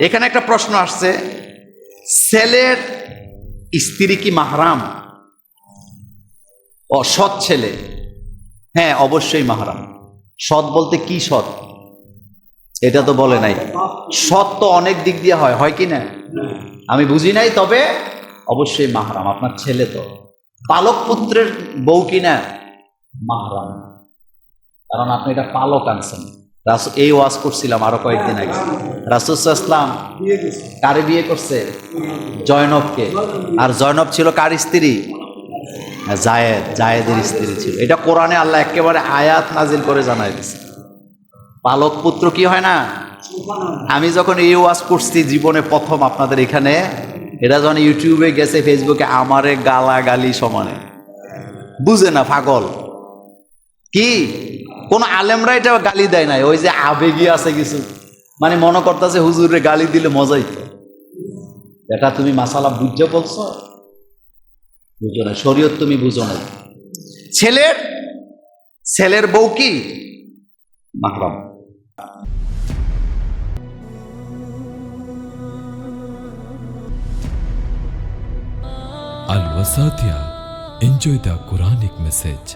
এখানে একটা প্রশ্ন আসছে, ছেলের স্ত্রী কি মাহরাম? ও, সৎ ছেলে। হ্যাঁ অবশ্যই মাহরাম। সৎ বলতে কি সৎ? এটা তো বলে নাই। সৎ তো অনেক দিক দিয়ে হয় হয় কি না? আমি বুঝি নাই, তবে অবশ্যই মাহরাম। আপনার ছেলে তো। পালক পুত্রের বউ কি না? মাহরাম। কারণ আপনি এটা পালক আনছেন। এই ওয়াজ করছিলাম আরও কয়েকদিন আগে। রাসুসাল্লাম কারে বিয়ে করছে? জয়নবকে। আর জয়নব ছিল কার স্ত্রী? হ্যাঁ, জায়েদ জায়েদের স্ত্রী ছিল। এটা কোরআনে আল্লাহ একেবারে আয়াত নাজিল করে জানাই দিচ্ছে পালক পুত্র কি হয় না? আমি যখন এই ওয়াজ করছি জীবনে প্রথম আপনাদের এখানে এটা যখন ইউটিউবে গেছে ফেসবুকে আমারে গালা গালি সমানে। বুঝে না পাগল। কি? কোন আলেমরা এটা গালি দেয় নাই, ওই যে আবেগী আছে কিছু। মানে মনে করতেছে হুজুরে গালি দিলে মজাই। এটা তুমি মাসালা বুঝতে বলছো? বুঝো না শরীয়ত তুমি বুঝো না ছেলের ছেলের বউ কি? মাহরম Al Wasatia. Enjoy the Quranic message.